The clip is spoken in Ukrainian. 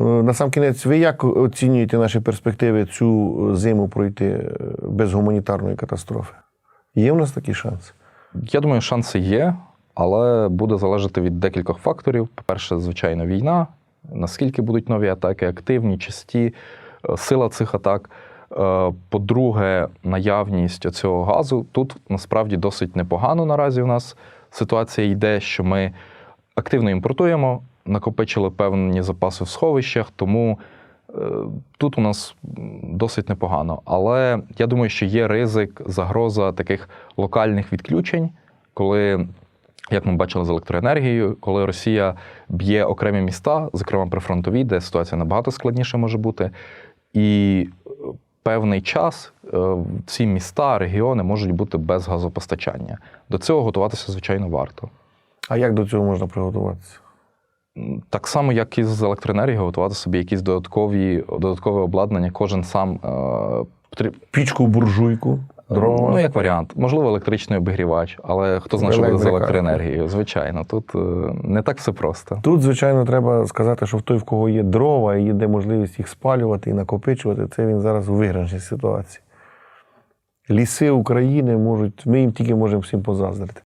Е, На сам кінець, ви як оцінюєте наші перспективи цю зиму пройти е, без гуманітарної катастрофи? Є в нас такий шанс? Я думаю, шанси є, але буде залежати від декількох факторів. По-перше, звичайно, війна. Наскільки будуть нові атаки активні, часті, е, сила цих атак. Е, По-друге, наявність цього газу. Тут насправді досить непогано наразі у нас ситуація йде, що ми активно імпортуємо, накопичили певні запаси в сховищах, тому е, тут у нас досить непогано. Але я думаю, що є ризик, загроза таких локальних відключень, коли, як ми бачили з електроенергією, коли Росія б'є окремі міста, зокрема прифронтові, де ситуація набагато складніша може бути. І е, певний час е, ці міста, регіони можуть бути без газопостачання. До цього готуватися, звичайно, варто. А як до цього можна приготуватися? Так само, як і з електроенергією, готувати собі якісь додаткові, додаткове обладнання, кожен сам е. Пічку, буржуйку, дрова. Ну, як варіант. Можливо, електричний обігрівач, але хто знає, що буде з електроенергією. Звичайно, тут е, не так все просто. Тут, звичайно, треба сказати, що в той, в кого є дрова і є можливість їх спалювати і накопичувати, це він зараз у виграшній ситуації. Ліси України можуть, ми їм тільки можемо всім позаздрити.